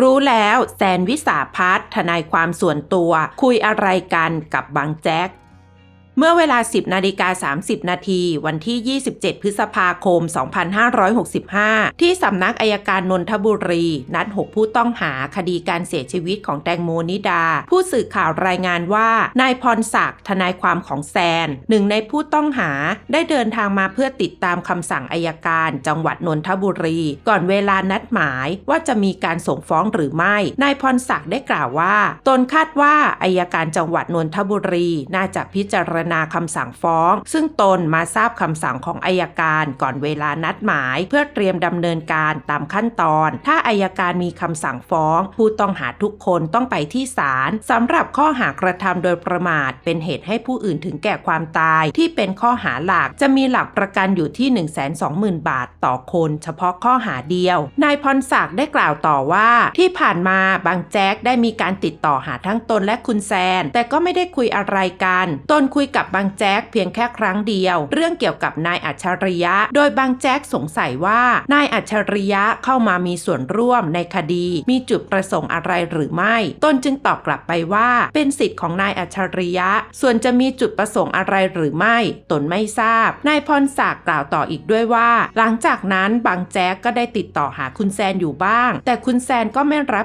รู้แล้วแซนวิสาพัฒนทนายความส่วนตัว คุยอะไรกันกับบางแจ๊ก เมื่อเวลา 10นาฬิกา30 นาทีวันที่ 27 พฤษภาคม 2565 ที่สำนักอายการนนทบุรี นัด 6 ผู้ต้องหาคดีการเสียชีวิตของแตงโมนิดา ผู้สื่อข่าวรายงานว่า นายพรศักดิ์ทนายความของแซน หนึ่งในผู้ต้องหาได้เดินทางมาเพื่อติดตามคำสั่งอายการ จังหวัดนนทบุรี ก่อนเวลานัดหมายว่าจะมีการส่งฟ้องหรือไม่ นายพรศักดิ์ได้กล่าวว่า ตนคาดว่าอายการจังหวัดนนทบุรีน่าจะพิจารณาคำสั่งฟ้อง ซึ่งตนมาทราบคำสั่งของอายการก่อนเวลานัดหมาย เพื่อเตรียมดำเนินการตามขั้นตอน ถ้าอายการมีคำสั่งฟ้อง ผู้ต้องหาทุกคนต้องไปที่ศาลสำหรับข้อหากระทำโดยประมาท เป็นเหตุให้ผู้อื่นถึงแก่ความตาย ที่เป็นข้อหาหลักจะมีหลักประกันอยู่ที่ 120,000 บาทต่อคน เฉพาะข้อหาเดียวนายพรศักดิ์ได้กล่าวต่อว่า ที่ผ่านมาบางแจ๊กได้มีการติดต่อหาทั้งตนและคุณแซน แต่ก็ไม่ได้คุยอะไรกัน ตนคุยกับบางแจ๊กเพียงแค่ครั้งเดียว เรื่องเกี่ยวกับนายอัจฉริยะ โดยบางแจ๊กสงสัยว่านายอัจฉริยะเข้ามามีส่วนร่วมในคดี มีจุดประสงค์อะไรหรือไม่ ตนจึงตอบกลับไปว่า เป็นสิทธิ์ของนายอัจฉริยะ ส่วนจะมีจุดประสงค์อะไรหรือไม่ ตนไม่ทราบ นายพรศักดิ์กล่าวต่ออีกด้วยว่า หลังจากนั้นบางแจ๊กก็ได้ติดต่อหาคุณแซนอยู่บ้าง แต่คุณแซนก็ไม่รับ